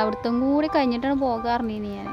അവിടുത്തെ കൂടി കഴിഞ്ഞിട്ടാണ് പോകാറുണ്ടീനി ഞാൻ.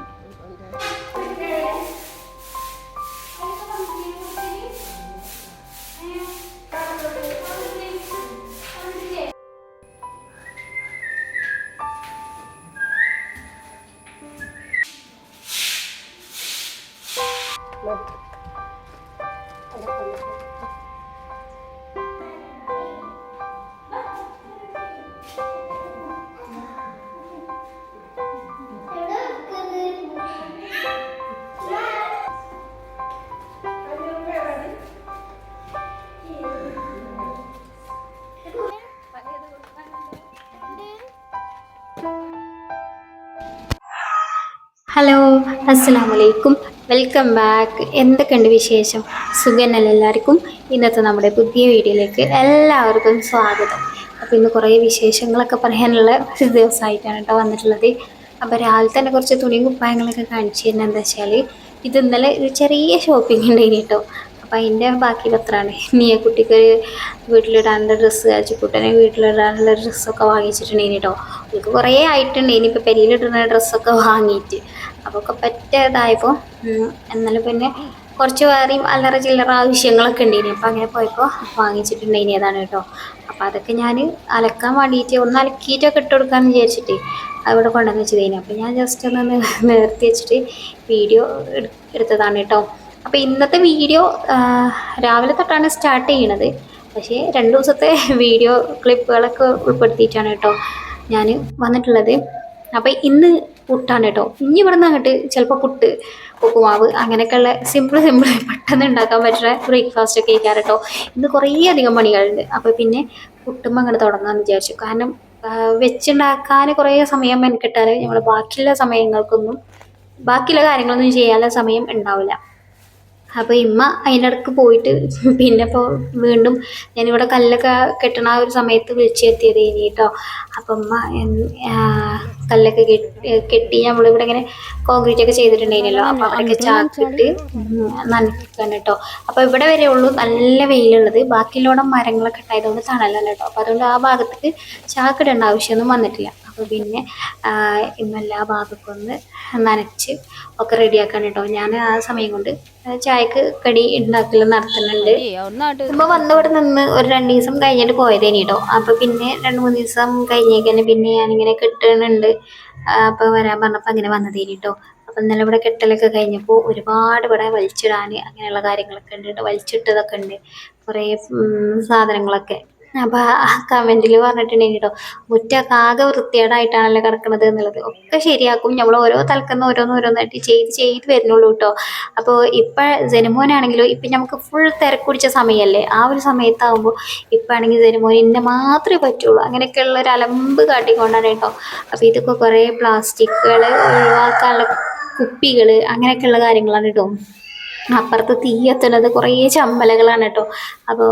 അസ്സാം വലൈക്കും വെൽക്കം ബാക്ക്. എന്തൊക്കെയുണ്ട് വിശേഷം? സുഖനല്ല എല്ലാവർക്കും? ഇന്നത്തെ നമ്മുടെ പുതിയ വീഡിയോയിലേക്ക് എല്ലാവർക്കും സ്വാഗതം. അപ്പോൾ ഇന്ന് കുറേ വിശേഷങ്ങളൊക്കെ പറയാനുള്ള ഒരു ദിവസമായിട്ടാണ് കേട്ടോ വന്നിട്ടുള്ളത്. അപ്പോൾ രാവിലെ തന്നെ കുറച്ച് തുണിയും കുപ്പായങ്ങളൊക്കെ കാണിച്ചു തന്നെ എന്താ വെച്ചാൽ ഇത് ഇന്നലെ ഒരു ചെറിയ ഷോപ്പിംഗ് ഉണ്ട് കേട്ടോ. അപ്പോൾ അതിന്റെ ബാക്കി പത്രമാണ് നീ കുട്ടിക്ക് വീട്ടിലിടാനുള്ള ഡ്രസ്സ് അച്ചുക്കുട്ടനെ വീട്ടിലിടാനുള്ള ഡ്രസ്സൊക്കെ വാങ്ങിച്ചിട്ടുണ്ടെങ്കിൽ കേട്ടോ. അവൾക്ക് കുറേ ആയിട്ടുണ്ട് ഇനിയിപ്പോൾ പെരിയിലിടുന്ന ഡ്രസ്സൊക്കെ വാങ്ങിയിട്ട്. അപ്പോൾ ഒക്കെ പറ്റിയതായപ്പോൾ എന്നാലും പിന്നെ കുറച്ച് വേറെയും അല്ലറ ചില്ലറ ആവശ്യങ്ങളൊക്കെ ഉണ്ടായിരുന്നു അപ്പോൾ അങ്ങനെ പോയപ്പോൾ വാങ്ങിച്ചിട്ടുണ്ടായിനി അതാണ് കേട്ടോ അപ്പോൾ അതൊക്കെ ഞാൻ അലക്കാൻ വേണ്ടിയിട്ട് ഒന്ന് അലക്കിയിട്ടൊക്കെ ഇട്ട് കൊടുക്കാമെന്ന് വിചാരിച്ചിട്ട് അവിടെ കൊണ്ടുവന്ന് വെച്ചതേനി. അപ്പോൾ ഞാൻ ജസ്റ്റ് ഒന്ന് നിർത്തി വെച്ചിട്ട് വീഡിയോ എടുത്തതാണ് കേട്ടോ അപ്പോൾ ഇന്നത്തെ വീഡിയോ രാവിലെ തൊട്ടാണ് സ്റ്റാർട്ട് ചെയ്യണത്. പക്ഷേ രണ്ട് ദിവസത്തെ വീഡിയോ ക്ലിപ്പുകളൊക്കെ ഉൾപ്പെടുത്തിയിട്ടാണ് കേട്ടോ ഞാൻ വന്നിട്ടുള്ളത്. അപ്പോൾ ഇന്ന് പുട്ടാണ് കേട്ടോ ഇനി ഇവിടെ നിന്ന് അങ്ങോട്ട് ചിലപ്പോൾ പുട്ട് ഉപ്പുമാവ് അങ്ങനെയൊക്കെയുള്ള സിമ്പിൾ സിമ്പിൾ പെട്ടെന്ന് ഉണ്ടാക്കാൻ പറ്റുന്ന ബ്രേക്ക്ഫാസ്റ്റ് ഒക്കെ കഴിക്കാറ് കേട്ടോ ഇന്ന് കുറേ അധികം പണികളുണ്ട്. അപ്പോൾ പിന്നെ പുട്ടുമ്പോൾ അങ്ങോട്ട് തുടങ്ങാമെന്ന് വിചാരിച്ചു. കാരണം വെച്ചുണ്ടാക്കാൻ കുറേ സമയം മെനക്കെട്ടാൽ നമ്മൾ ബാക്കിയുള്ള സമയങ്ങൾക്കൊന്നും ബാക്കിയുള്ള കാര്യങ്ങളൊന്നും ചെയ്യാനുള്ള സമയം ഉണ്ടാവില്ല അപ്പോൾ ഇമ്മ അതിനിടക്ക് പോയിട്ട് പിന്നെ ഇപ്പോൾ വീണ്ടും ഞാനിവിടെ കല്ലൊക്കെ കെട്ടണ ആ ഒരു സമയത്ത് വിളിച്ചു എത്തിയത് ഇനി കേട്ടോ അപ്പം ഉമ്മ കല്ലൊക്കെ കെട്ടി നമ്മളിവിടെ ഇങ്ങനെ കോൺക്രീറ്റ് ഒക്കെ ചെയ്തിട്ടുണ്ടായിരുന്നല്ലോ. അപ്പോൾ അവിടെയൊക്കെ ചാക്കിട്ട് നനക്കാൻ കേട്ടോ. അപ്പോൾ ഇവിടെ വരെ ഉള്ളൂ നല്ല വെയിലുള്ളത്. ബാക്കിയുള്ളവിടെ മരങ്ങളൊക്കെ ഉണ്ടായതുകൊണ്ട് തണലല്ല കേട്ടോ. അപ്പോൾ അതുകൊണ്ട് ആ ഭാഗത്തേക്ക് ചാക്കിടേണ്ട ആവശ്യമൊന്നും വന്നിട്ടില്ല. അപ്പോൾ പിന്നെ ഇന്നെല്ലാ ഭാഗത്തും ഒന്ന് നനച്ച് ഒക്കെ റെഡിയാക്കാൻ കേട്ടോ. ഞാൻ ആ സമയം കൊണ്ട് ചായക്ക് കടി ഉണ്ടാക്കൽ നടത്തുന്നുണ്ട്. ഒന്നായിട്ട് വന്നവിടെ നിന്ന് ഒരു രണ്ട് ദിവസം കഴിഞ്ഞിട്ട് പോയതേനി കേട്ടോ. അപ്പൊ പിന്നെ രണ്ട് മൂന്ന് ദിവസം കഴിഞ്ഞേക്കന്നെ പിന്നെ ഞാനിങ്ങനെ കിട്ടുന്നുണ്ട് അപ്പൊ വരാൻ പറഞ്ഞപ്പോൾ അങ്ങനെ വന്നതേനി കേട്ടോ. അപ്പോൾ ഇന്നലെ ഇവിടെ കെട്ടലൊക്കെ കഴിഞ്ഞപ്പോൾ ഒരുപാട് ഇവിടെ വലിച്ചിടാൻ അങ്ങനെയുള്ള കാര്യങ്ങളൊക്കെ ഉണ്ട്. വലിച്ചിട്ടതൊക്കെ ഉണ്ട്. കുറേ ഉം, സാധനങ്ങളൊക്കെ ആ കമന്റിൽ പറഞ്ഞിട്ടുണ്ടെങ്കിൽ കേട്ടോ മുറ്റൊക്കെ ആകെ വൃത്തികേടായിട്ടാണല്ലോ കിടക്കുന്നത് എന്നുള്ളത്. ഒക്കെ ശരിയാക്കും. നമ്മൾ ഓരോ തലക്കുന്ന ഓരോന്ന് ഓരോന്നായിട്ട് ചെയ്ത് ചെയ്ത് വരുന്നുള്ളൂ കേട്ടോ അപ്പോൾ ഇപ്പം ജനുമോനാണെങ്കിലും ഇപ്പൊ നമുക്ക് ഫുൾ തിരക്കുടിച്ച സമയമല്ലേ ആ ഒരു സമയത്താകുമ്പോൾ ഇപ്പാണെങ്കിൽ ജനുമോൻ ഇന്നെ മാത്രമേ പറ്റുള്ളൂ. അങ്ങനെയൊക്കെയുള്ള ഒരു അലമ്പ് കാട്ടിക്കൊണ്ടാണ് കേട്ടോ അപ്പോൾ ഇതൊക്കെ കുറേ പ്ലാസ്റ്റിക്കുകൾ ഒഴിവാക്കാനുള്ള കുപ്പികൾ അങ്ങനെയൊക്കെയുള്ള കാര്യങ്ങളാണ് കേട്ടോ അപ്പുറത്ത് തീ എത്തുന്നത് കുറേ ചമ്മലകളാണ് കേട്ടോ. അപ്പോൾ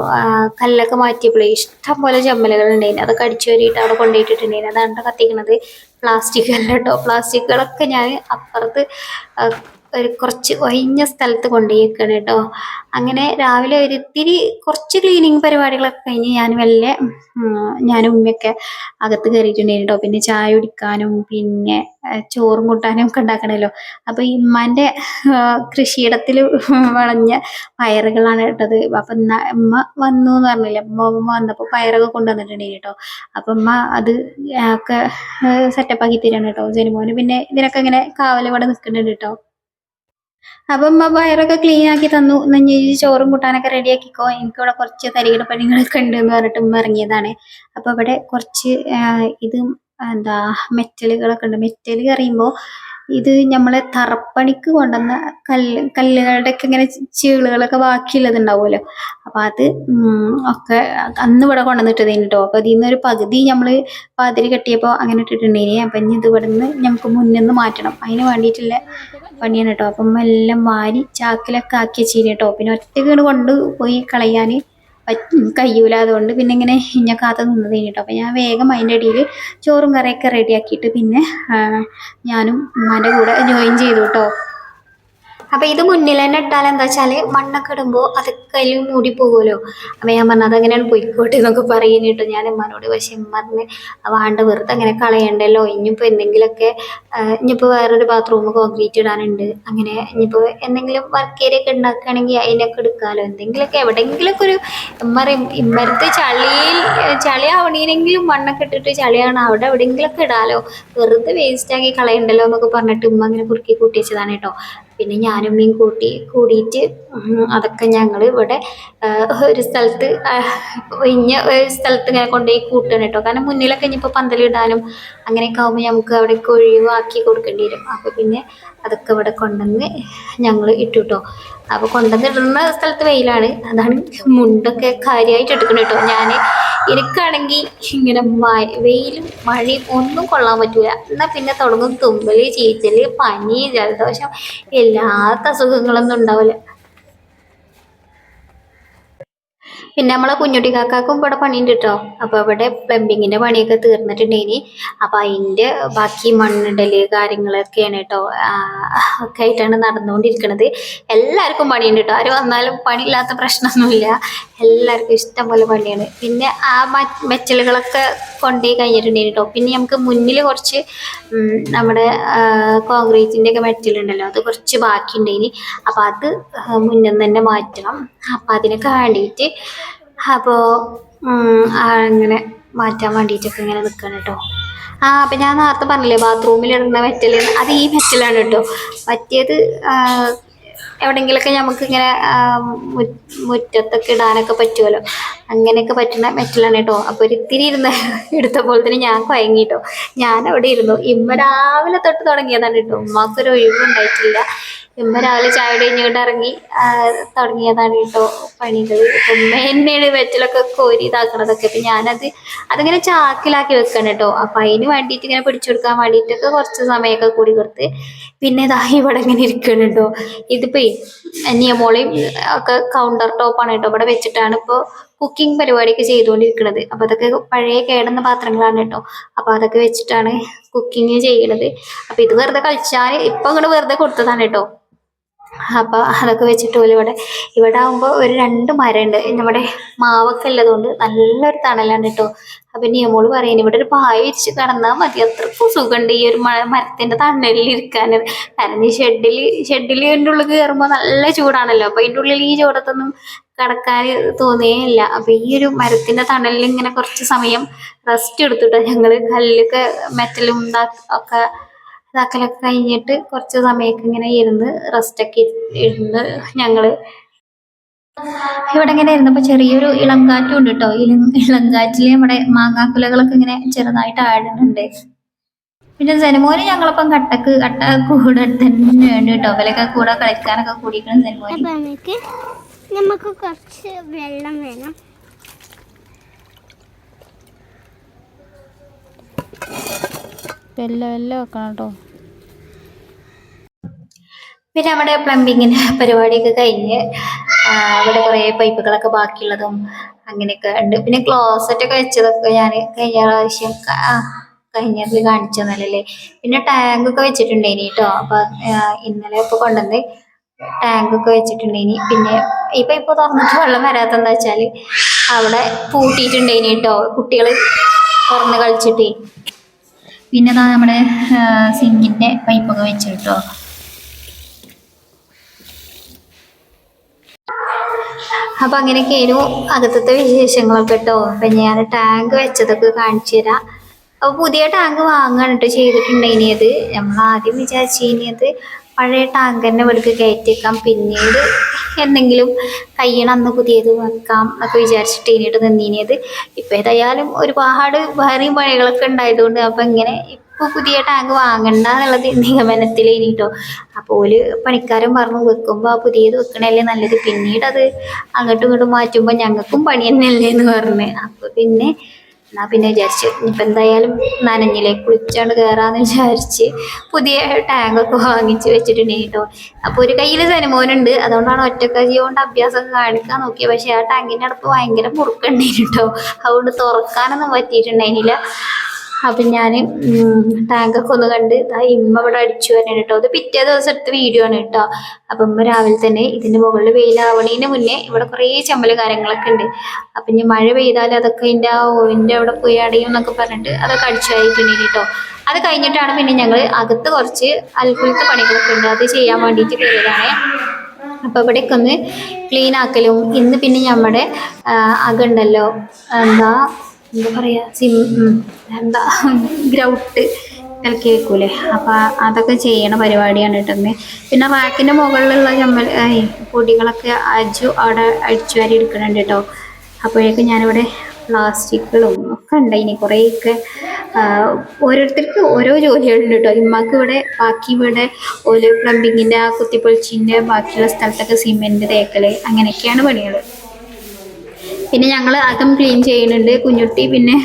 കല്ലൊക്കെ മാറ്റിയപ്പോഴേ ഇഷ്ടം പോലെ ചമ്മലകൾ ഉണ്ടായിരുന്നു അതൊക്കെ അടിച്ചു വരിയിട്ട് അവിടെ കൊണ്ടുപോയിട്ടുണ്ടായിരുന്നു അതാണ് കത്തിക്കുന്നത് പ്ലാസ്റ്റിക് കേട്ടോ. പ്ലാസ്റ്റിക്കുകളൊക്കെ ഞാൻ അപ്പുറത്ത് ഒരു കുറച്ച് ഒഴിഞ്ഞ സ്ഥലത്ത് കൊണ്ടുപോയിക്കണം കേട്ടോ. അങ്ങനെ രാവിലെ ഒരു ഇത്തിരി കുറച്ച് ക്ലീനിങ് പരിപാടികളൊക്കെ കഴിഞ്ഞ് ഞാൻ വല്ല ഞാനും ഉമ്മയൊക്കെ അകത്ത് കയറിയിട്ടുണ്ടായിരുന്നു കേട്ടോ. പിന്നെ ചായ കുടിക്കാനും പിന്നെ ചോറും കൂട്ടാനും ഒക്കെ ഉണ്ടാക്കണമല്ലോ. അപ്പോൾ ഈ ഉമ്മാന്റെ കൃഷിയിടത്തിൽ വളഞ്ഞ പയറുകളാണ് ഇട്ടത്. അപ്പം ഉമ്മ വന്നു എന്ന് പറഞ്ഞില്ല? ഉമ്മ ഉമ്മ വന്നപ്പോൾ പയറൊക്കെ കൊണ്ടുവന്നിട്ടുണ്ടായിരുന്നു കേട്ടോ. അപ്പം ഉമ്മ അത് ഒക്കെ സെറ്റപ്പ് ആക്കി തരാണ് കേട്ടോ. ജനുമോന് പിന്നെ ഇതിനൊക്കെ ഇങ്ങനെ കാവൽ നിൽക്കുന്നുണ്ട് കേട്ടോ. അപ്പം വയറൊക്കെ ക്ലീൻ ആക്കി തന്നു. നെഞ്ഞി ചോറും കൂട്ടാനൊക്കെ റെഡിയാക്കിക്കോ എനിക്കിവിടെ കുറച്ച് തരികിട പണികളൊക്കെ ഉണ്ട് എന്ന് പറഞ്ഞിട്ട് ഉമ്മ ഇറങ്ങിയതാണ്. അപ്പോൾ ഇവിടെ കുറച്ച് ഇതും എന്താ മെറ്റലുകളൊക്കെ ഉണ്ട്. മെറ്റൽ അറിയുമ്പോൾ ഇത് നമ്മളെ തറപ്പണിക്ക് കൊണ്ടുവന്ന കല്ല് കല്ലുകളുടെ ഒക്കെ ഇങ്ങനെ ചീളുകളൊക്കെ ബാക്കിയുള്ളത് ഉണ്ടാവുമല്ലോ അപ്പൊ അത് ഒക്കെ അന്ന് ഇവിടെ കൊണ്ടുവന്നിട്ടതേന് കേട്ടോ അപ്പൊ ഇതിന്നൊരു നിന്ന് ഒരു പകുതി നമ്മൾ പാതിരി കെട്ടിയപ്പോൾ അങ്ങനെ ഇട്ടിട്ടുണ്ടേനി. അപ്പൊ ഇനി ഇത് ഇവിടെ നിന്ന് നമുക്ക് മുന്നിൽ നിന്ന് മാറ്റണം. അതിന് വേണ്ടിയിട്ടുള്ള പണിയാണ് കേട്ടോ അപ്പം എല്ലാം വാരി ചാക്കിലൊക്കെ ആക്കി ചീനി കേട്ടോ പിന്നെ ഒറ്റയ്ക്ക് കൊണ്ട് പോയി കളയാന് കഴിയൂല അതുകൊണ്ട് പിന്നെ ഇങ്ങനെ ഇഞ്ഞ കാത്ത നിന്നത് കേട്ടോ അപ്പോൾ ഞാൻ വേഗം അതിന്റെ ഇടയിൽ ചോറും കറിയൊക്കെ റെഡിയാക്കിയിട്ട് പിന്നെ ഞാനും ഉമ്മാന്റെ കൂടെ ജോയിൻ ചെയ്തു കേട്ടോ അപ്പൊ ഇത് മുന്നിൽ തന്നെ ഇട്ടാൽ എന്താ വെച്ചാൽ മണ്ണൊക്കെ ഇടുമ്പോ അത് കയ്യിൽ മൂടി പോകുമല്ലോ അപ്പൊ ഞാൻ പറഞ്ഞത് അതങ്ങനെയാണ് പൊയ്ക്കോട്ടെ എന്നൊക്കെ പറയുന്നിട്ട് ഞാൻ ഉമ്മാനോട് പക്ഷെ എമ്മറിന് വാണ്ട് വെറുതെ അങ്ങനെ കളയണ്ടല്ലോ. ഇനിയിപ്പോ എന്തെങ്കിലുമൊക്കെ ഇനിയിപ്പോ വേറൊരു ബാത്റൂം കോൺക്രീറ്റ് ഇടാനുണ്ട്. അങ്ങനെ ഇനിയിപ്പോ എന്തെങ്കിലും വർക്ക് ഏരിയ ഒക്കെ ഉണ്ടാക്കുകയാണെങ്കിൽ അതിനൊക്കെ എടുക്കാമല്ലോ എന്തെങ്കിലുമൊക്കെ എവിടെയെങ്കിലുമൊക്കെ ഒരു ഉമ്മ പറയും ഇമ്മരത്ത് ചളിയിൽ ചളി ആവണീനെങ്കിലും മണ്ണൊക്കെ ഇട്ടിട്ട് ചളിയാണ്. അവിടെ എവിടെയെങ്കിലുമൊക്കെ ഇടാലോ. വെറുതെ വേസ്റ്റ് ആക്കി കളയണ്ടല്ലോ എന്നൊക്കെ പറഞ്ഞിട്ട് ഉമ്മ അങ്ങനെ കുറുക്കി കൂട്ടി വെച്ചതാണ് കേട്ടോ. പിന്നെ ഞാനും മീൻ കൂട്ടി കൂടിയിട്ട് അതൊക്കെ ഞങ്ങൾ ഇവിടെ ഒരു സ്ഥലത്ത് ഇഞ്ഞ ഒരു സ്ഥലത്ത് ഇങ്ങനെ കൊണ്ടുപോയി കൂട്ടണം കേട്ടോ. കാരണം മുന്നിലൊക്കെ ഇനിയിപ്പോൾ പന്തലിടാനും അങ്ങനെയൊക്കെ ആകുമ്പോൾ നമുക്ക് അവിടേക്ക് ഒഴിവാക്കി കൊടുക്കേണ്ടി വരും. അപ്പോൾ പിന്നെ അതൊക്കെ ഇവിടെ കൊണ്ടുവന്ന് ഞങ്ങൾ ഇട്ടു കേട്ടോ അപ്പോൾ കൊണ്ടുവന്ന് ഇടുന്ന സ്ഥലത്ത് വെയിലാണ്. അതാണ് മുണ്ടൊക്കെ കാര്യമായിട്ട് എടുക്കണം കേട്ടോ ഞാൻ എനിക്കാണെങ്കിൽ ഇങ്ങനെ വെയിലും മഴയും ഒന്നും കൊള്ളാൻ പറ്റില്ല എന്നാൽ പിന്നെ തുടങ്ങും. തുമ്പൽ ചീറ്റൽ പനി ജലദോഷം എല്ലാത്ത അസുഖങ്ങളൊന്നും ഉണ്ടാവില്ല പിന്നെ നമ്മളെ കുഞ്ഞുട്ടി കാക്കാക്കും ഇവിടെ പണിയുണ്ട് കേട്ടോ അപ്പോൾ ഇവിടെ പ്ലംബിങ്ങിന്റെ പണിയൊക്കെ തീർന്നിട്ടുണ്ടേനി. അപ്പോൾ അതിന്റെ ബാക്കി മണ്ണിടൽ കാര്യങ്ങളൊക്കെയാണ് കേട്ടോ ഒക്കെ ആയിട്ടാണ് നടന്നുകൊണ്ടിരിക്കുന്നത് എല്ലാവർക്കും പണിയുണ്ട് കേട്ടോ ആര് വന്നാലും പണിയില്ലാത്ത പ്രശ്നമൊന്നുമില്ല. എല്ലാവർക്കും ഇഷ്ടം പോലെ പണിയാണ്. പിന്നെ ആ മെറ്റലുകളൊക്കെ കൊണ്ടുപോയി കഴിഞ്ഞിട്ടുണ്ടായിരുന്നു കേട്ടോ പിന്നെ നമുക്ക് മുന്നിൽ കുറച്ച് നമ്മുടെ കോൺക്രീറ്റിന്റെ ഒക്കെ മെറ്റലുണ്ടല്ലോ. അത് കുറച്ച് ബാക്കി ഉണ്ടേനി അപ്പോൾ അത് മുന്നിൽ തന്നെ മാറ്റണം. അപ്പം അതിനൊക്കെ വേണ്ടിയിട്ട് അപ്പോൾ അങ്ങനെ മാറ്റാൻ വേണ്ടിയിട്ടൊക്കെ ഇങ്ങനെ നിൽക്കണം കേട്ടോ ആ അപ്പം ഞാൻ നേരത്തെ പറഞ്ഞില്ലേ ബാത്റൂമിൽ ഇടുന്ന മെറ്റൽ അത് ഈ മെറ്റലാണ് കേട്ടോ മറ്റേത് എവിടെയെങ്കിലൊക്കെ നമുക്ക് ഇങ്ങനെ മുറ്റത്തൊക്കെ ഇടാനൊക്കെ പറ്റുമല്ലോ അങ്ങനെയൊക്കെ പറ്റുന്ന മെറ്റലാണ് കേട്ടോ അപ്പോൾ ഒരു ഇത്തിരി ഇരുന്ന് എടുത്തപ്പോൾ തന്നെ ഞാൻ കുഴങ്ങി കേട്ടോ ഞാൻ അവിടെ ഇരുന്നു. ഇമ്മ രാവിലെ തൊട്ട് തുടങ്ങിയതാണ് കേട്ടോ ഉമ്മാക്കൊരു ഒഴിവുണ്ടായിട്ടില്ല. ഇമ്മ രാവിലെ ചായ കഴിഞ്ഞിട്ട് ഇറങ്ങി തുടങ്ങിയതാണ് കേട്ടോ പണികൾ. ഉമ്മ എന്നെയാണ് വെറ്റിലൊക്കെ കോരി ഇതാക്കണതൊക്കെ. അപ്പം ഞാനത് അതിങ്ങനെ ചാക്കിലാക്കി വെക്കണം കേട്ടോ. അപ്പം അതിന് വേണ്ടിയിട്ട് ഇങ്ങനെ പിടിച്ചു കൊടുക്കാൻ വേണ്ടിയിട്ടൊക്കെ കുറച്ച് സമയമൊക്കെ കൂടി കൊടുത്ത് പിന്നെ ഇതാ ഇവിടെ ഇങ്ങനെ ഇരിക്കണം കേട്ടോ. ഇതിപ്പോ നിയമോളയും ഒക്കെ കൗണ്ടർ ടോപ്പാണ് കേട്ടോ. ഇവിടെ വെച്ചിട്ടാണ് ഇപ്പോൾ കുക്കിംഗ് പരിപാടിയൊക്കെ ചെയ്തുകൊണ്ടിരിക്കുന്നത് അപ്പോൾ അതൊക്കെ പഴയ കേടുന്ന പാത്രങ്ങളാണ് കേട്ടോ. അപ്പോൾ അതൊക്കെ വെച്ചിട്ടാണ് കുക്കിംഗ് ചെയ്യണത്. അപ്പോൾ ഇത് വെറുതെ കളിച്ചാൽ ഇപ്പം ഇങ്ങോട്ട് വെറുതെ കൊടുത്തതാണ് കേട്ടോ. അപ്പോൾ അതൊക്കെ വെച്ചിട്ട് പോലും ഇവിടെ ഇവിടെ ആകുമ്പോൾ ഒരു രണ്ട് മരമുണ്ട് നമ്മുടെ മാവൊക്കെ ഉള്ളതുകൊണ്ട് നല്ലൊരു തണലാണ് കേട്ടോ അപ്പം നിയമോൾ പറയുന്നത് ഇവിടെ ഒരു പായ വിരിച്ച് കിടന്നാൽ മതി. അത്രക്കും സുഖമുണ്ട് ഈ ഒരു മരത്തിന്റെ തണലിൽ ഇരിക്കാൻ കാരണം ഈ ഷെഡിൽ ഷെഡിൽ അതിന്റെ ഉള്ളിൽ കയറുമ്പോൾ നല്ല ചൂടാണല്ലോ. അപ്പോൾ അതിന്റെ ഉള്ളിൽ ഈ ചൂടത്തൊന്നും കിടക്കാൻ തോന്നിയേയില്ല അപ്പം ഈ ഒരു മരത്തിന്റെ തണലിൽ ഇങ്ങനെ കുറച്ച് സമയം റെസ്റ്റ് എടുത്തിട്ടോ ഞങ്ങൾ കല്ലൊക്കെ മെറ്റലും ഒക്കെ ഇതാക്കലൊക്കെ കഴിഞ്ഞിട്ട് കുറച്ച് സമയമൊക്കെ ഇങ്ങനെ ഇരുന്ന് റെസ്റ്റൊക്കെ ഇരുന്ന് ഞങ്ങൾ ഇവിടെ ഇങ്ങനെ ഇരുന്നപ്പോൾ ചെറിയൊരു ഇളങ്കാറ്റും ഉണ്ട് കേട്ടോ ഇളം ഇളങ്കാറ്റിൽ നമ്മുടെ മാങ്ങാക്കുലകളൊക്കെ ഇങ്ങനെ ചെറുതായിട്ട് ആടുന്നുണ്ട്. പിന്നെ ജനമോന് ഞങ്ങളിപ്പം കട്ടക്ക് കട്ട കൂടെ തന്നെ വേണ്ടി കേട്ടോ വിലക്ക കൂടെ കളിക്കാനൊക്കെ കൂടിക്കണം ജനമോന് അപ്പൊ നമുക്ക് നമുക്ക് കുറച്ച് വെള്ളം വേണം. വെല്ല വെല്ല വെക്കണം കേട്ടോ പിന്നെ നമ്മുടെ പ്ലംബിങ്ങിന്റെ പരിപാടിയൊക്കെ കഴിഞ്ഞ് അവിടെ കുറേ പൈപ്പുകളൊക്കെ ബാക്കിയുള്ളതും അങ്ങനെയൊക്കെ ഉണ്ട്. പിന്നെ ക്ലോസറ്റ് ഒക്കെ വെച്ചതൊക്കെ ഞാൻ കഴിഞ്ഞ പ്രാവശ്യം കഴിഞ്ഞ കാണിച്ചു തന്നല്ലേ? പിന്നെ ടാങ്ക് ഒക്കെ വെച്ചിട്ടുണ്ടേനി കേട്ടോ അപ്പൊ ഇന്നലെ ഇപ്പൊ കൊണ്ടുവന്ന് ടാങ്ക് ഒക്കെ വെച്ചിട്ടുണ്ടേനി. പിന്നെ ഈ പൈപ്പ് തുറന്നിട്ട് വെള്ളം വരാത്തെന്താ വെച്ചാൽ അവിടെ പൂട്ടിയിട്ടുണ്ടേനി കേട്ടോ കുട്ടികൾ തുറന്ന് കളിച്ചിട്ടേ. പിന്നെ നമ്മുടെ സിങ്കിന്റെ പൈപ്പൊക്കെ വെച്ചു അപ്പൊ അങ്ങനെയൊക്കെയായിരുന്നു അകത്തത്തെ വിശേഷങ്ങളൊക്കെ കേട്ടോ. അപ്പൊ ഞാൻ ടാങ്ക് വെച്ചതൊക്കെ കാണിച്ചു തരാം. അപ്പൊ പുതിയ ടാങ്ക് വാങ്ങാണ് കേട്ടോ ചെയ്തിട്ടുണ്ടായിനിയത് നമ്മൾ ആദ്യം വിചാരിച്ചിരുന്നത് പഴയ ടാങ്ക് തന്നെ ഇവിടേക്ക് കയറ്റി വെക്കാം പിന്നീട് എന്തെങ്കിലും കയ്യണ അന്ന് പുതിയത് വെക്കാം എന്നൊക്കെ വിചാരിച്ചിട്ട് ഇനിയിട്ട് നിന്നിനിയത് ഇപ്പം ഏതായാലും ഒരുപാട് വേറെയും പഴകളൊക്കെ ഉണ്ടായതുകൊണ്ട് അപ്പം ഇങ്ങനെ ഇപ്പോൾ പുതിയ ടാങ്ക് വാങ്ങണ്ട എന്നുള്ളത് നിഗമനത്തിൽ ഇനിട്ടോ. അപ്പോൾ ഒരു പണിക്കാരൻ പറഞ്ഞു വെക്കുമ്പോൾ ആ പുതിയത് വെക്കണല്ലേ നല്ലത്. പിന്നീട് അത് അങ്ങോട്ടും ഇങ്ങോട്ടും മാറ്റുമ്പോൾ ഞങ്ങൾക്കും പണി തന്നെയല്ലേ? എന്ന് പറഞ്ഞ്. അപ്പോൾ പിന്നെ എന്നാ പിന്നെ വിചാരിച്ചു ഇപ്പം എന്തായാലും നനഞ്ഞില്ലേ കുളിച്ചാണ്ട് കയറാന്ന് വിചാരിച്ച് പുതിയ ടാങ്കൊക്കെ വാങ്ങിച്ച് വെച്ചിട്ടുണ്ട് കേട്ടോ അപ്പോൾ ഒരു കയ്യിൽ സിനിമോനുണ്ട്. അതുകൊണ്ടാണ് ഒറ്റക്ക കൊണ്ട് അഭ്യാസം കാണിക്കാൻ നോക്കിയത് പക്ഷേ ആ ടാങ്കിന്റെ അടുത്ത് ഭയങ്കര മുറുക്കുണ്ടായിരുന്നു കേട്ടോ അതുകൊണ്ട് തുറക്കാനൊന്നും പറ്റിയിട്ടുണ്ടായിരുന്നില്ല. അപ്പം ഞാൻ ടാങ്കൊക്കെ ഒന്ന് കണ്ട് ഇമ്മ ഇവിടെ അടിച്ചു വരണം കേട്ടോ അത് പിറ്റേ ദിവസം എടുത്ത വീഡിയോ ആണ് കേട്ടോ അപ്പം ഇമ്മ രാവിലെ തന്നെ ഇതിന്റെ മുകളിൽ വെയിലാവണേന് മുന്നേ ഇവിടെ കുറേ ചമ്മൽ കാര്യങ്ങളൊക്കെ ഉണ്ട്. അപ്പം ഇനി മഴ പെയ്താൽ അതൊക്കെ അതിന്റെ ആ ഓവിന്റെ അവിടെ പോയി അടയും എന്നൊക്കെ പറഞ്ഞിട്ട് അതൊക്കെ അടിച്ചു വാരിയിട്ടുണ്ടെങ്കിൽ കേട്ടോ അത് കഴിഞ്ഞിട്ടാണ് പിന്നെ ഞങ്ങൾ അകത്ത് കുറച്ച് അൽക്കുലത്തെ പണികളൊക്കെ ഉണ്ട്. അത് ചെയ്യാൻ വേണ്ടിയിട്ട് കയറിയതാണേ അപ്പോൾ ഇവിടെയൊക്കെ ഒന്ന് ക്ലീൻ ആക്കലും. ഇന്ന് പിന്നെ നമ്മുടെ അകുണ്ടല്ലോ. എന്താ എന്താ പറയാ സിം എന്താ ഗ്രൗട്ട് ഇളക്കി വെക്കൂലേ അപ്പം അതൊക്കെ ചെയ്യണ പരിപാടിയാണ് കേട്ടോ പിന്നെ റാക്കിന്റെ മുകളിലുള്ള ചമ്മൽ പൊടികളൊക്കെ അജു അവിടെ അടിച്ചു വാരി എടുക്കുന്നുണ്ട് കേട്ടോ. അപ്പോഴേക്കും ഞാനിവിടെ പ്ലാസ്റ്റിക്കുകളും ഒക്കെ ഉണ്ടായിനി കുറേയൊക്കെ ആ, ഓരോരുത്തർക്ക് ഓരോ ജോലികളുണ്ട് കേട്ടോ. ഇമ്മക്ക് ഇവിടെ ബാക്കി ഇവിടെ ഓരോ പ്ലംബിങ്ങിന്റെ ആ കുത്തിപ്പൊളിച്ചിന്റെ ബാക്കിയുള്ള സ്ഥലത്തൊക്കെ സിമെന്റ് തേക്കൽ അങ്ങനെയൊക്കെയാണ് പണികൾ പിന്നെ ഞങ്ങൾ അകം ക്ലീൻ ചെയ്യുന്നുണ്ട്. കുഞ്ഞുട്ടി പിന്നെ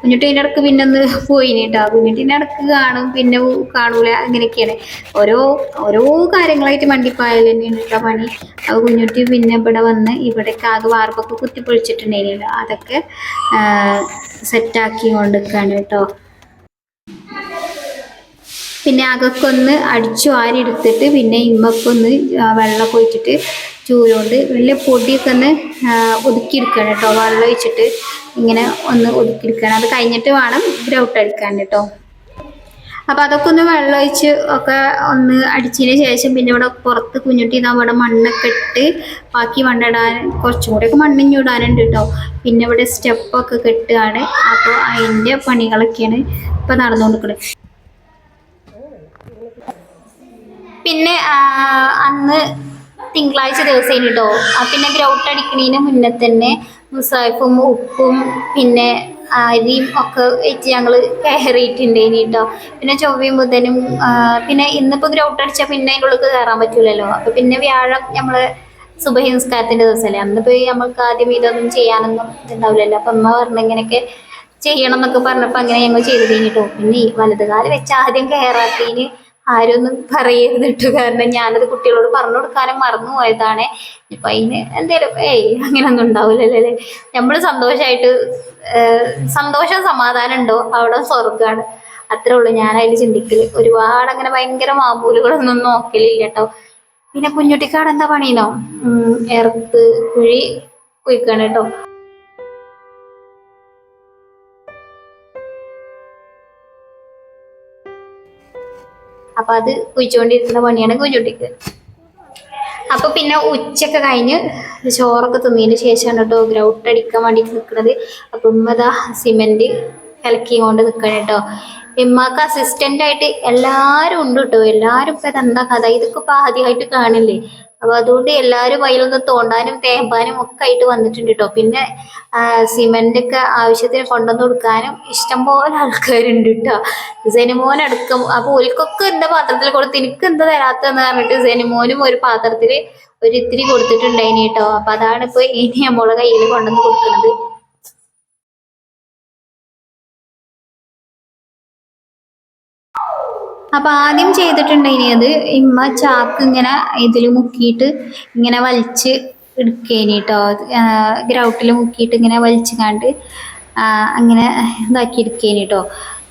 കുഞ്ഞുട്ടീന്റെ ഇടയ്ക്ക് പിന്നെ ഒന്ന് പോയിന് കേട്ടോ കുഞ്ഞുട്ടീന്റെ ഇടയ്ക്ക് കാണും പിന്നെ കാണൂല അങ്ങനെയൊക്കെയാണ്. ഓരോ ഓരോ കാര്യങ്ങളായിട്ട് മണ്ടിപ്പായൽ തന്നെയാണ് കേട്ടോ പണി. അപ്പോൾ കുഞ്ഞുട്ടി പിന്നെ ഇവിടെ വന്ന് ഇവിടേക്ക് ആകെ വാർപ്പൊക്കെ കുത്തിപ്പൊളിച്ചിട്ടുണ്ടായിരുന്നില്ല അതൊക്കെ സെറ്റാക്കി കൊണ്ടിരിക്കുകയാണ് കേട്ടോ. പിന്നെ അകക്കൊന്ന് ഒന്ന് അടിച്ചു വാരി എടുത്തിട്ട് പിന്നെ ഇമ്മക്കൊന്ന് വെള്ളം ഒഴിച്ചിട്ട് ചൂലുകൊണ്ട് വലിയ പൊടിയൊക്കെ ഒന്ന് ഒതുക്കി ഒതുക്കിയെടുക്കണം കേട്ടോ. വെള്ളം ഒഴിച്ചിട്ട് ഇങ്ങനെ ഒന്ന് ഒതുക്കിയെടുക്കണം. അത് കഴിഞ്ഞിട്ട് വേണം ഗ്രൗട്ട് അടിക്കാൻ കേട്ടോ. അപ്പോൾ അതൊക്കെ ഒന്ന് വെള്ളം ഒഴിച്ച് ഒക്കെ ഒന്ന് അടിച്ചതിന് ശേഷം പിന്നെ ഇവിടെ പുറത്ത് കുഞ്ഞുട്ടി ഇതാ ഇവിടെ മണ്ണൊക്കെ ഇട്ട് ബാക്കി മണ്ണിടാൻ കുറച്ചും കൂടെയൊക്കെ മണ്ണിഞ്ഞു ഇടാനുണ്ട് കേട്ടോ. പിന്നെ ഇവിടെ സ്റ്റെപ്പൊക്കെ കെട്ടുകയാണ് അപ്പോൾ അതിന്റെ പണികളൊക്കെയാണ് ഇപ്പോൾ നടന്നുകൊണ്ടിരിക്കുന്നത് പിന്നെ അന്ന് തിങ്കളാഴ്ച ദിവസം കേട്ടോ പിന്നെ ഗ്രൗട്ട് അടിക്കണതിന് മുന്നേ തന്നെ മുസാഫും ഉപ്പും പിന്നെ അരിയും ഒക്കെ വെച്ച് ഞങ്ങൾ കയറിയിട്ടുണ്ടേനി കേട്ടോ പിന്നെ ചൊവ്വയും ബുധനും പിന്നെ ഇന്നിപ്പോൾ ഗ്രൗട്ട് അടിച്ചാൽ പിന്നെ അതിന്റെ ഉള്ളിൽ കയറാൻ പറ്റില്ലല്ലോ അപ്പോൾ പിന്നെ വ്യാഴം നമ്മൾ സുബഹി നിസ്കാരത്തിന്റെ ദിവസമല്ലേ അന്ന് പോയി നമ്മൾക്ക് ആദ്യം ഇതൊന്നും ചെയ്യാനൊന്നും ഇതുണ്ടാവില്ലല്ലോ. അപ്പം അമ്മ പറഞ്ഞ ഇങ്ങനെയൊക്കെ ചെയ്യണം എന്നൊക്കെ പറഞ്ഞപ്പോൾ അങ്ങനെ ഞങ്ങൾ ചെയ്തു കഴിഞ്ഞിട്ടോ പിന്നെ വലതുകാലം വെച്ച് ആദ്യം കയറാത്തതിന് ആരൊന്നും പറയരുത് കേട്ടോ. കാരണം ഞാനത് കുട്ടികളോട് പറഞ്ഞു കൊടുക്കാനും മറന്നു പോയതാണ്. ഇപ്പം അതിന് എന്തേലും ഏയ് അങ്ങനെയൊന്നും ഉണ്ടാവില്ലല്ലോ അല്ലേ? നമ്മൾ സന്തോഷമായിട്ട് സന്തോഷം സമാധാനം ഉണ്ടോ? അവിടെ സ്വർഗമാണ് അത്രേ ഉള്ളൂ ഞാൻ അതിൽ ചിന്തിക്കൽ. ഒരുപാട് അങ്ങനെ ഭയങ്കര മാമൂലുകളൊന്നും നോക്കലില്ല കേട്ടോ. പിന്നെ കുഞ്ഞുട്ടിക്കാട് എന്താ പണിയുന്നോ എർത്ത് കുഴി കുഴിക്കാണ് കേട്ടോ. അപ്പൊ അത് കുഴിച്ചുകൊണ്ടിരിക്കുന്ന പണിയാണ് കുഞ്ഞുട്ടിക്ക് അപ്പൊ പിന്നെ ഉച്ചയൊക്കെ കഴിഞ്ഞ് ചോറൊക്കെ തിന്നതിന് ശേഷമാണ് കേട്ടോ ഗ്രൗട്ട് അടിക്കാൻ വേണ്ടിയിട്ട് നിൽക്കുന്നത് അപ്പൊ ഉമ്മതാ സിമെന്റ് കലക്കി കൊണ്ട് നിൽക്കണം കേട്ടോ. ഇമ്മക്ക് അസിസ്റ്റന്റ് ആയിട്ട് എല്ലാരും ഉണ്ട് കേട്ടോ. എല്ലാരും ഇപ്പൊ എന്താ കഥ? ഇതൊക്കെ ഇപ്പൊ ആദ്യമായിട്ട് കാണില്ലേ? അപ്പൊ അതുകൊണ്ട് എല്ലാരും അതിലൊന്ന് തോണ്ടാനും തേമ്പാനും ഒക്കെ ആയിട്ട് വന്നിട്ടുണ്ട് കേട്ടോ പിന്നെ സിമെന്റ് ഒക്കെ ആവശ്യത്തിന് കൊണ്ടുവന്ന് കൊടുക്കാനും ഇഷ്ടംപോലെ ആൾക്കാരുണ്ട് കേട്ടോ സെനിമോൻ അടുക്കും അപ്പൊ ഒരിക്കൊക്കെ എന്താ പാത്രത്തിൽ കൊടുത്ത് എനിക്ക് എന്താ തരാത്തെന്ന് പറഞ്ഞിട്ട് സെനിമോനും ഒരു പാത്രത്തിൽ ഒരു ഇത്തിരി കൊടുത്തിട്ടുണ്ടായിനി കേട്ടോ അപ്പൊ അതാണ് ഇപ്പൊ ഇനി നമ്മളെ കയ്യിൽ കൊണ്ടുവന്ന് കൊടുക്കുന്നത് അപ്പൊ ആദ്യം ചെയ്തിട്ടുണ്ടായിനി ഇമ്മ ചാക്ക് ഇങ്ങനെ ഇതിൽ മുക്കിയിട്ട് ഇങ്ങനെ വലിച്ച് എടുക്കേനി കേട്ടോ ഗ്രൗട്ടിൽ മുക്കിയിട്ട് ഇങ്ങനെ വലിച്ച് കണ്ട് അങ്ങനെ ഇതാക്കി എടുക്കേനി കേട്ടോ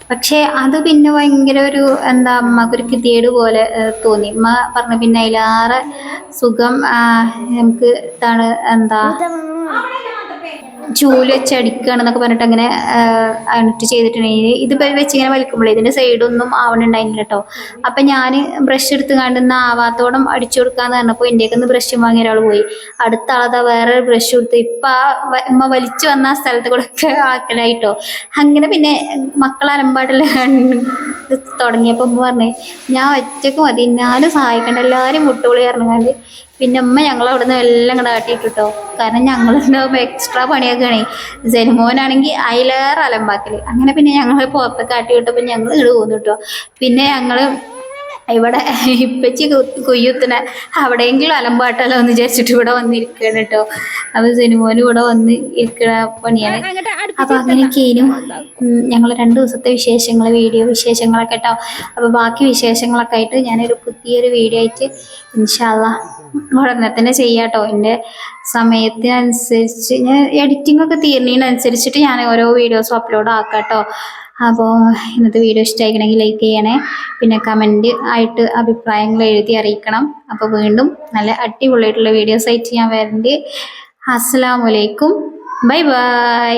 പക്ഷേ അത് പിന്നെ ഭയങ്കര ഒരു എന്താ അമ്മക്കൊരു കിതിയേട് പോലെ തോന്നി. അമ്മ പറഞ്ഞ പിന്നെ അതിലേറെ സുഖം നമുക്ക് ഇതാണ് എന്താ ചൂൽ വെച്ച് അടിക്കുകയാണെന്നൊക്കെ പറഞ്ഞിട്ട് അങ്ങനെ എന്നിട്ട് ചെയ്തിട്ടുണ്ടെങ്കിൽ ഇത് വെച്ച് ഇങ്ങനെ വലിക്കുമ്പോഴേ ഇതിന്റെ സൈഡൊന്നും ആവണുണ്ടായിരുന്നില്ല കേട്ടോ അപ്പൊ ഞാൻ ബ്രഷ് എടുത്ത് കണ്ടുന്ന ആവാത്തോടം അടിച്ചു കൊടുക്കാന്ന് പറഞ്ഞപ്പോൾ ഇന്ത്യയ്ക്ക് ഒന്ന് ബ്രഷ് വാങ്ങിയ ഒരാൾ പോയി. അടുത്ത ആളതാ വേറെ ബ്രഷ് കൊടുത്ത്. ഇപ്പൊ ആ ഉമ്മ വലിച്ചു വന്ന ആ സ്ഥലത്ത് കൂടെ ഒക്കെ ആക്കലായിട്ടോ. അങ്ങനെ പിന്നെ മക്കൾ അലമ്പാടില്ല തുടങ്ങിയപ്പോൾ ഉമ്മ പറഞ്ഞേ ഞാൻ ഒറ്റയ്ക്ക് മതി. ഞാനും സഹായിക്കണ്ട. എല്ലാവരും മുട്ടുപൊളി ഇറങ്ങാണ്ട് പിന്നെ ഉമ്മ ഞങ്ങൾ അവിടെ നിന്ന് എല്ലാം കൂടെ ആട്ടിയിട്ട് കേട്ടോ കാരണം ഞങ്ങൾ ഉണ്ടാകുമ്പോൾ എക്സ്ട്രാ പണിയൊക്കെയാണ്. ജനുമോനാണെങ്കിൽ അതിലേറെ അലമ്പാക്കൽ. അങ്ങനെ പിന്നെ ഞങ്ങൾ പുറത്തൊക്കെ കാട്ടി വിട്ടപ്പോൾ ഞങ്ങൾ ഇങ്ങോട്ട് പോന്നു കേട്ടോ പിന്നെ ഞങ്ങൾ ഇവിടെ ഇപ്പച്ചി കു- അവിടെയെങ്കിലും അലമ്പാട്ടല്ലോ എന്ന് വിചാരിച്ചിട്ട് ഇവിടെ വന്നിരിക്കണം കേട്ടോ. അപ്പൊ സിനിമോന് ഇവിടെ വന്ന് ഇരിക്കണ പണിയാണ്. അപ്പൊ അങ്ങനെയൊക്കെയും ഞങ്ങൾ രണ്ട് ദിവസത്തെ വിശേഷങ്ങൾ വീഡിയോ വിശേഷങ്ങളൊക്കെ കേട്ടോ. അപ്പൊ ബാക്കി വിശേഷങ്ങളൊക്കെ ആയിട്ട് ഞാനൊരു പുതിയൊരു വീഡിയോ ആയിട്ട് ഇൻഷാല്ല ഉടനെ തന്നെ ചെയ്യാട്ടോ എന്റെ സമയത്തിനനുസരിച്ച് ഞാൻ എഡിറ്റിംഗ് ഒക്കെ തീർന്നതിനനുസരിച്ചിട്ട് ഞാൻ ഓരോ വീഡിയോസും അപ്ലോഡ് ആക്കാം കേട്ടോ. അപ്പോൾ ഇന്നത്തെ വീഡിയോ ഇഷ്ടമായിക്കണമെങ്കിൽ ലൈക്ക് ചെയ്യണേ. പിന്നെ കമന്റ് ആയിട്ട് അഭിപ്രായങ്ങൾ എഴുതി അറിയിക്കണം. അപ്പോൾ വീണ്ടും നല്ല അടിപൊളിയായിട്ടുള്ള വീഡിയോസ് ആയിട്ട് ഞാൻ വരുന്നുണ്ട് വലൈക്കും ബൈ ബൈ